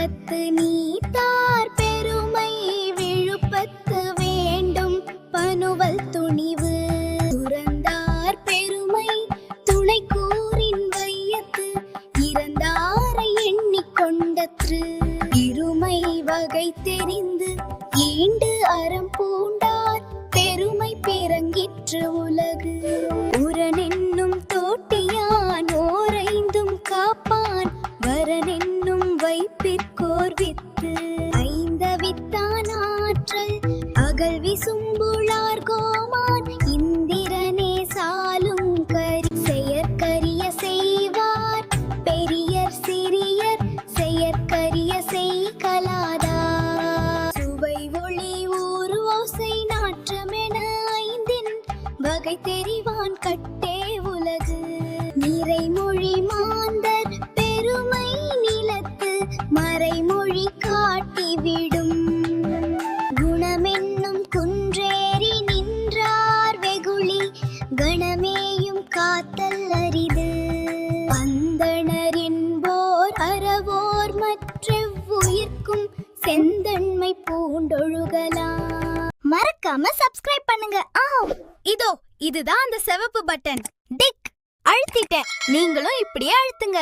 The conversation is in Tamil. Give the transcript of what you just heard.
உலகத்து நீத்தார் பெருமை விழுப்பத்து வேண்டும். பனுவல் துணிவு துறந்தார் பெருமை துணை கூறின் வையத்து இறந்தாரை எண்ணிக்கொண்டற்று இருமை வகை தெரிந்து ஈண்டு அறம் பூண்டார் பெருமை பிறங்கிற்று உலக கரிசும்புளார் கோமான் இந்திரனே சாலும் கரி செயற்கரிய செய்வார். பெரியர் சிறியர் செயற்கரிய செய் கலாதா சுவை ஒளி ஊர் ஓசை நாற்றமென ஐந்தின் வகை தெரிவான் கட்டே உலகு. நிறைமொழி மாந்தர் பெருமை நிலத்து மறைமொழி காட்டி விழு காத்தல் அரிது. அந்தணர் என்போர் அறவோர் மற்றெவ்வுயிர்க்கும் செந்தன்மை பூண்டொழுகலாம். மறக்காம சப்ஸ்கிரைப் பண்ணுங்க. ஆ இதோ இதுதான் அந்த சிவப்பு பட்டன் டிக் அழுத்திட்டேன். நீங்களும் இப்படியே அழுத்துங்க.